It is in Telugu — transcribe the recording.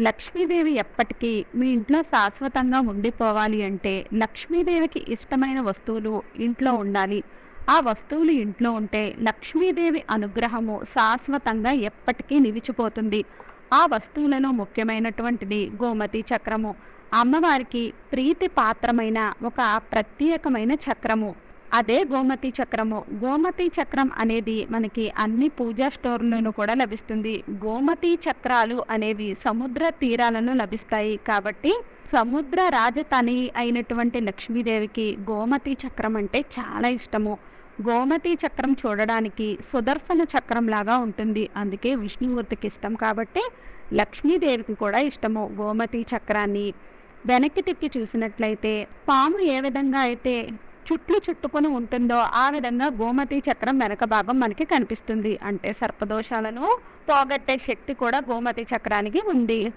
లక్ష్మీదేవి ఎప్పటికీ మీ ఇంట్లో శాశ్వతంగా ఉండిపోవాలి అంటే లక్ష్మీదేవికి ఇష్టమైన వస్తువులు ఇంట్లో ఉండాలి. ఆ వస్తువులు ఇంట్లో ఉంటే లక్ష్మీదేవి అనుగ్రహము శాశ్వతంగా ఎప్పటికీ నిలిచిపోతుంది. ఆ వస్తువులలో ముఖ్యమైనటువంటిది గోమతి చక్రము. అమ్మవారికి ప్రీతి పాత్రమైన ఒక ప్రత్యేకమైన చక్రము. అదే గోమతి చక్రము. గోమతి చక్రం అనేది మనకి అన్ని పూజా స్టోర్లను కూడా లభిస్తుంది. గోమతి చక్రాలు అనేవి సముద్ర తీరాలను లభిస్తాయి. కాబట్టి సముద్ర రాజధాని అయినటువంటి లక్ష్మీదేవికి గోమతి చక్రం అంటే చాలా ఇష్టము. గోమతి చక్రం చూడడానికి సుదర్శన చక్రం లాగా ఉంటుంది. అందుకే విష్ణుమూర్తికి ఇష్టం కాబట్టి లక్ష్మీదేవికి కూడా ఇష్టము గోమతి చక్రాన్ని. వెనక్కి తిప్పి చూసినట్లయితే పాము ఏ విధంగా అయితే చుట్లు చుట్టుకొని ఉంటుందో ఆ విధంగా గోమతి చక్రం వెనక భాగం మనకి కనిపిస్తుంది. అంటే సర్పదోషాలను పోగొట్టే శక్తి కూడా గోమతి చక్రానికి ఉంది.